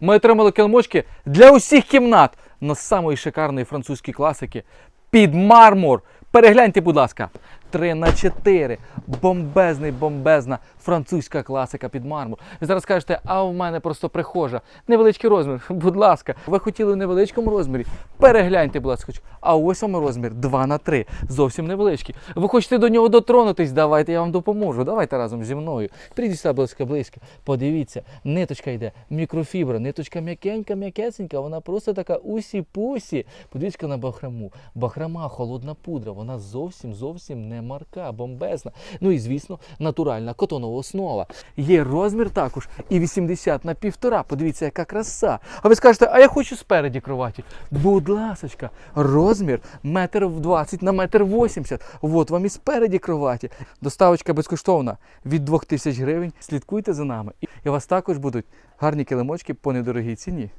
Ми отримали килимочки для усіх кімнат, на самої шикарної французької класики під мармур. Перегляньте, будь ласка, 3 на 4 бомбезний, бомбезна французька класика під мармур. Ви зараз кажете, а в мене просто прихожа. Невеличкий розмір. Будь ласка, ви хотіли в невеличкому розмірі? Перегляньте, будь ласка. А ось вам розмір 2 на 3 Зовсім невеличкий. Ви хочете до нього дотронутись? Давайте я вам допоможу. Давайте разом зі мною. Прийдіть ласка, близько. Подивіться, ниточка йде, мікрофібра, ниточка м'якенька, м'якесенька, вона просто така усі-пусі. Подивіться на бахрому. Бахрама, холодна пудра, вона зовсім зовсім не марка, бомбезна. Ну і звісно, натуральна котонова основа. Є розмір також і 80 на півтора. Подивіться, яка краса. А ви скажете, а я хочу спереді кроваті. Будь ласочка, розмір метр в 20 на метр 80. От вам і спереді кроваті. Доставочка безкоштовна від 2000 гривень. Слідкуйте за нами. І у вас також будуть гарні килимочки по недорогій ціні.